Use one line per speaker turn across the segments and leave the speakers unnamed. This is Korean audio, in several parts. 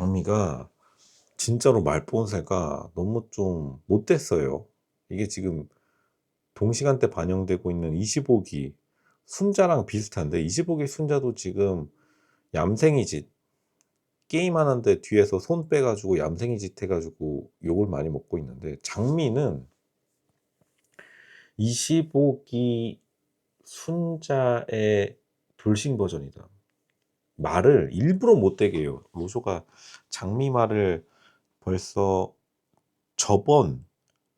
장미가 진짜로 말본새가 너무 좀 못됐어요. 이게 지금 동시간대 반영되고 있는 25기 순자랑 비슷한데 25기 순자도 지금 얌생이 짓 게임 하는데 뒤에서 손 빼가지고 얌생이 짓 해가지고 욕을 많이 먹고 있는데 장미는 25기 순자의 돌싱 버전이다. 말을 일부러 못 되게 해요. 로쇼가 장미 말을 벌써 저번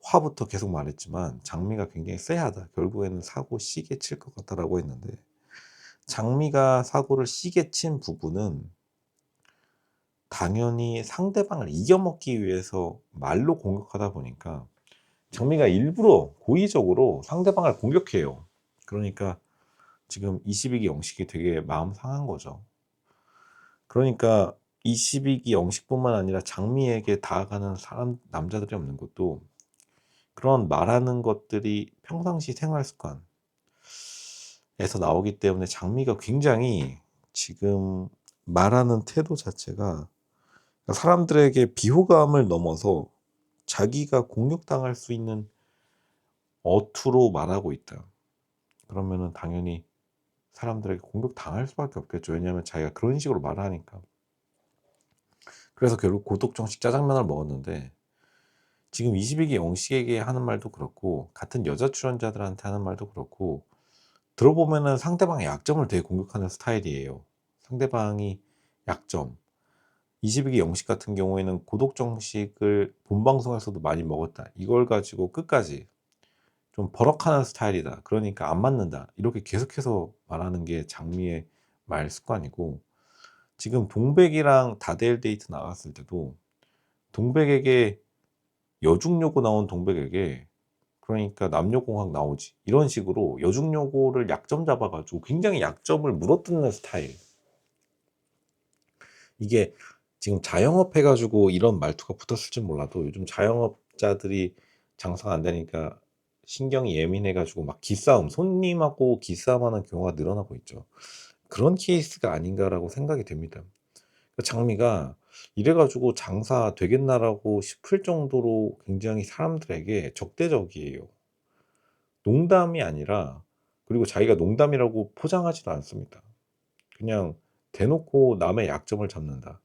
화부터 계속 말했지만 장미가 굉장히 쎄하다. 결국에는 사고 시계 칠 것 같다라고 했는데 장미가 사고를 시계 친 부분은 당연히 상대방을 이겨먹기 위해서 말로 공격하다 보니까 장미가 일부러 고의적으로 상대방을 공격해요. 그러니까 지금 22기 영식이 되게 마음 상한 거죠. 그러니까 22기 영식뿐만 아니라 장미에게 다가가는 사람 남자들이 없는 것도 그런 말하는 것들이 평상시 생활 습관에서 나오기 때문에 장미가 굉장히 지금 말하는 태도 자체가 사람들에게 비호감을 넘어서 자기가 공격당할 수 있는 어투로 말하고 있다. 그러면은 당연히 사람들에게 공격당할 수밖에 없겠죠. 왜냐하면 자기가 그런 식으로 말을 하니까. 그래서 결국 고독정식 짜장면을 먹었는데 지금 22기 영식에게 하는 말도 그렇고 같은 여자 출연자들한테 하는 말도 그렇고 들어보면은 상대방의 약점을 되게 공격하는 스타일이에요. 상대방이 약점. 22기 영식 같은 경우에는 고독정식을 본방송에서도 많이 먹었다. 이걸 가지고 끝까지 좀 버럭하는 스타일이다. 그러니까 안 맞는다. 이렇게 계속해서 말하는 게 장미의 말 습관이고 지금 동백이랑 다대일 데이트 나갔을 때도 동백에게 여중요고 나온 동백에게 그러니까 남녀공학 나오지 이런 식으로 여중요고를 약점 잡아가지고 굉장히 약점을 물어뜯는 스타일 이게 지금 자영업 해가지고 이런 말투가 붙었을지 몰라도 요즘 자영업자들이 장사가 안 되니까 신경이 예민해가지고 막 기싸움, 손님하고 기싸움하는 경우가 늘어나고 있죠. 그런 케이스가 아닌가라고 생각이 됩니다. 그 장미가 이래가지고 장사 되겠나라고 싶을 정도로 굉장히 사람들에게 적대적이에요. 농담이 아니라 그리고 자기가 농담이라고 포장하지도 않습니다. 그냥 대놓고 남의 약점을 잡는다.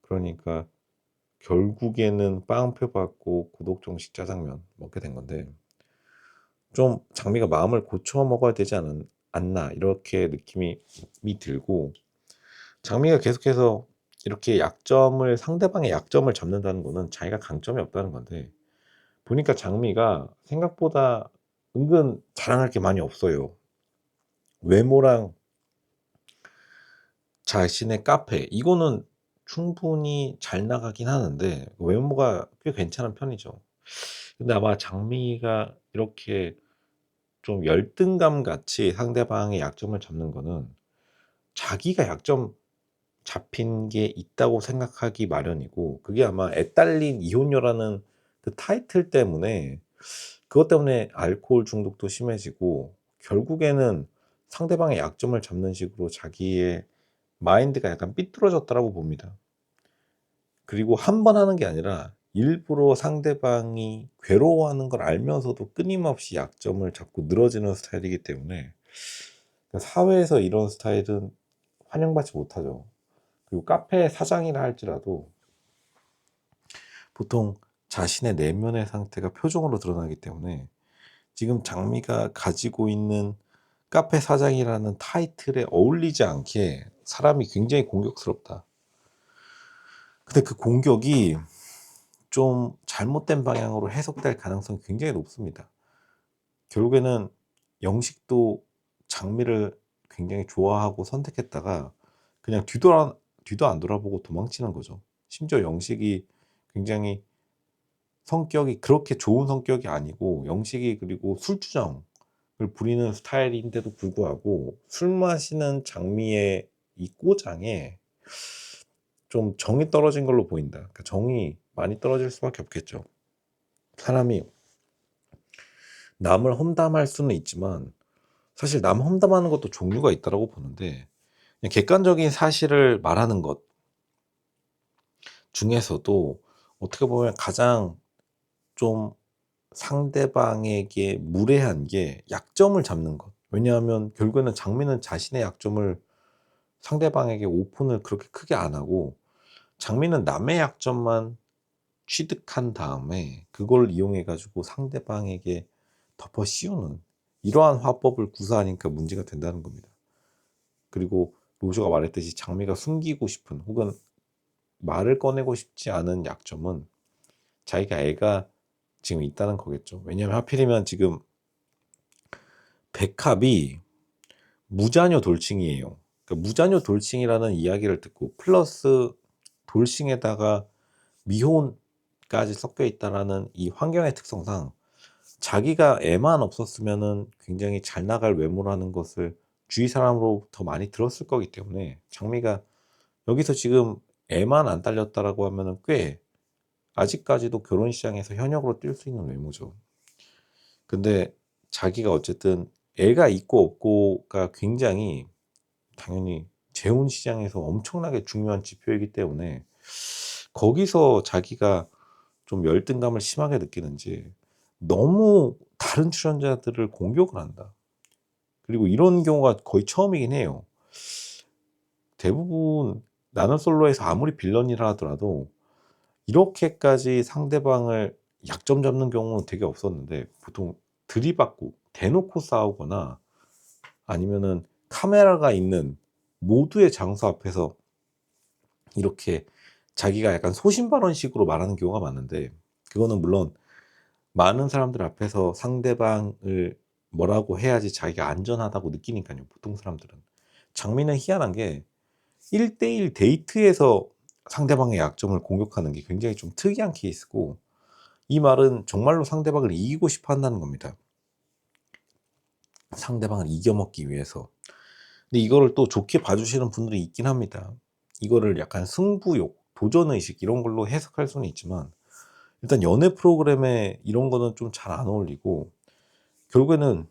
그러니까 결국에는 빵표 받고 고독정식 짜장면 먹게 된 건데 좀 장미가 마음을 고쳐 먹어야 되지 않, 않나 이렇게 느낌이 들고 장미가 계속해서 이렇게 약점을 상대방의 약점을 잡는다는 거는 자기가 강점이 없다는 건데 보니까 장미가 생각보다 은근 자랑할 게 많이 없어요. 외모랑 자신의 카페 이거는 충분히 잘 나가긴 하는데 외모가 꽤 괜찮은 편이죠. 근데 아마 장미가 이렇게 좀 열등감 같이 상대방의 약점을 잡는 거는 자기가 약점 잡힌 게 있다고 생각하기 마련이고 그게 아마 애딸린 이혼녀라는 그 타이틀 때문에 그것 때문에 알코올 중독도 심해지고 결국에는 상대방의 약점을 잡는 식으로 자기의 마인드가 약간 삐뚤어졌다라고 봅니다. 그리고 한 번 하는 게 아니라 일부러 상대방이 괴로워하는 걸 알면서도 끊임없이 약점을 잡고 늘어지는 스타일이기 때문에 사회에서 이런 스타일은 환영받지 못하죠. 그리고 카페 사장이라 할지라도 보통 자신의 내면의 상태가 표정으로 드러나기 때문에 지금 장미가 가지고 있는 카페 사장이라는 타이틀에 어울리지 않게 사람이 굉장히 공격스럽다. 근데 그 공격이 좀 잘못된 방향으로 해석될 가능성이 굉장히 높습니다. 결국에는 영식도 장미를 굉장히 좋아하고 선택했다가 그냥 뒤돌아, 뒤도 안 돌아보고 도망치는 거죠. 심지어 영식이 굉장히 성격이 그렇게 좋은 성격이 아니고 영식이 그리고 술주정을 부리는 스타일인데도 불구하고 술 마시는 장미의 이 꼬장에 좀 정이 떨어진 걸로 보인다. 그러니까 정이 많이 떨어질 수밖에 없겠죠. 사람이 남을 험담할 수는 있지만 사실 남 험담하는 것도 종류가 있다라고 보는데 객관적인 사실을 말하는 것 중에서도 어떻게 보면 가장 좀 상대방에게 무례한 게 약점을 잡는 것. 왜냐하면 결국에는 장미는 자신의 약점을 상대방에게 오픈을 그렇게 크게 안 하고 장미는 남의 약점만 취득한 다음에 그걸 이용해 가지고 상대방에게 덮어 씌우는 이러한 화법을 구사하니까 문제가 된다는 겁니다. 그리고 로저가 말했듯이 장미가 숨기고 싶은 혹은 말을 꺼내고 싶지 않은 약점은 자기가 애가 지금 있다는 거겠죠. 왜냐하면 하필이면 지금 백합이 무자녀 돌싱이에요. 그러니까 무자녀 돌싱이라는 이야기를 듣고 플러스 돌싱에다가 미혼 까지 섞여 있다라는 이 환경의 특성상 자기가 애만 없었으면은 굉장히 잘 나갈 외모라는 것을 주위 사람으로부터 많이 들었을 거기 때문에 장미가 여기서 지금 애만 안 딸렸다라고 하면은 꽤 아직까지도 결혼 시장에서 현역으로 뛸 수 있는 외모죠. 근데 자기가 어쨌든 애가 있고 없고가 굉장히 당연히 재혼 시장에서 엄청나게 중요한 지표이기 때문에 거기서 자기가 좀 열등감을 심하게 느끼는지 너무 다른 출연자들을 공격을 한다. 그리고 이런 경우가 거의 처음이긴 해요. 대부분 나는 솔로에서 아무리 빌런이라 하더라도 이렇게까지 상대방을 약점 잡는 경우는 되게 없었는데 보통 들이받고 대놓고 싸우거나 아니면은 카메라가 있는 모두의 장소 앞에서 이렇게 자기가 약간 소신발언식으로 말하는 경우가 많은데 그거는 물론 많은 사람들 앞에서 상대방을 뭐라고 해야지 자기가 안전하다고 느끼니까요. 보통 사람들은. 장미는 희한한 게 1대1 데이트에서 상대방의 약점을 공격하는 게 굉장히 좀 특이한 케이스고 이 말은 정말로 상대방을 이기고 싶어 한다는 겁니다. 상대방을 이겨먹기 위해서. 근데 이거를 또 좋게 봐주시는 분들이 있긴 합니다. 이거를 약간 승부욕, 도전 의식 이런 걸로 해석할 수는 있지만 일단 연애 프로그램에 이런 거는 좀 잘 안 어울리고 결국에는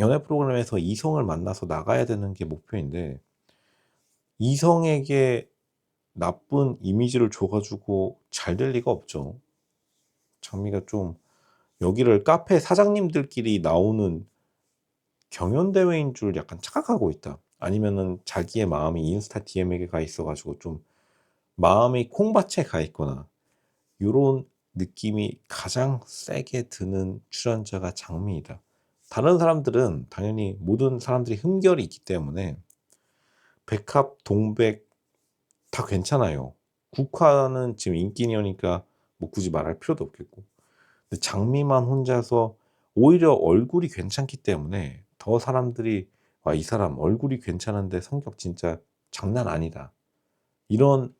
연애 프로그램에서 이성을 만나서 나가야 되는 게 목표인데 이성에게 나쁜 이미지를 줘가지고 잘 될 리가 없죠. 장미가 좀 여기를 카페 사장님들끼리 나오는 경연대회인 줄 약간 착각하고 있다. 아니면은 자기의 마음이 인스타 DM에게 가 있어가지고 좀 마음이 콩밭에 가 있거나 요런 느낌이 가장 세게 드는 출연자가 장미이다. 다른 사람들은 당연히 모든 사람들이 흠결이 있기 때문에 백합, 동백 다 괜찮아요. 국화는 지금 인기녀니까 뭐 굳이 말할 필요도 없겠고. 근데 장미만 혼자서 오히려 얼굴이 괜찮기 때문에 더 사람들이 와, 이 사람 얼굴이 괜찮은데 성격 진짜 장난 아니다. 이런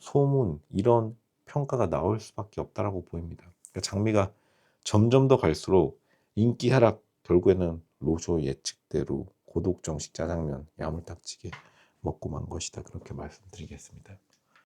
소문, 이런 평가가 나올 수밖에 없다라고 보입니다. 그러니까 장미가 점점 더 갈수록 인기 하락 결국에는 로조 예측대로 고독정식 짜장면 야물딱지게 먹고 만 것이다 그렇게 말씀드리겠습니다.